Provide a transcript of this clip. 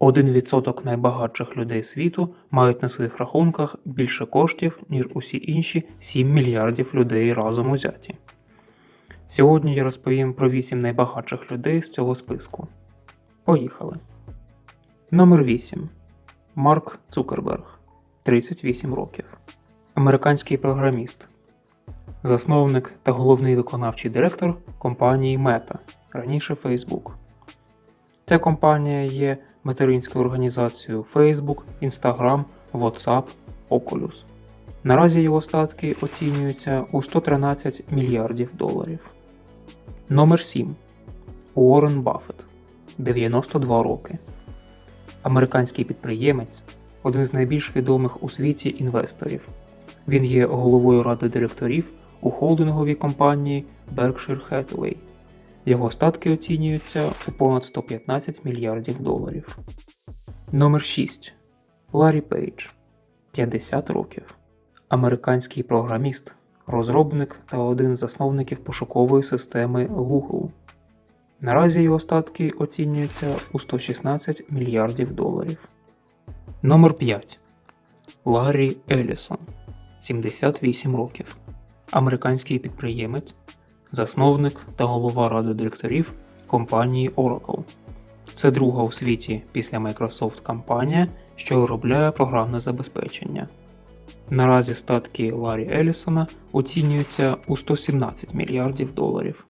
1% найбагатших людей світу мають на своїх рахунках більше коштів, ніж усі інші 7 мільярдів людей разом узяті. Сьогодні я розповім про 8 найбагатших людей з цього списку. Поїхали. Номер 8. Марк Цукерберг. 38 років. Американський програміст. Засновник та головний виконавчий директор компанії Meta, раніше Facebook. Ця компанія є материнською організацією Facebook, Instagram, WhatsApp, Oculus. Наразі його статки оцінюються у 113 мільярдів доларів. Номер 7. Уоррен Баффет. 92 роки. Американський підприємець, один з найбільш відомих у світі інвесторів. Він є головою ради директорів у холдинговій компанії Berkshire Hathaway. Його статки оцінюються у понад 115 мільярдів доларів. Номер 6. Ларі Пейдж. 50 років. Американський програміст, розробник та один з засновників пошукової системи Google. Наразі його статки оцінюються у 116 мільярдів доларів. Номер 5. Ларрі Елісон. 78 років. Американський підприємець, засновник та голова ради директорів компанії Oracle. Це друга у світі після Microsoft компанія, що виробляє програмне забезпечення. Наразі статки Ларі Елісона оцінюються у 117 мільярдів доларів.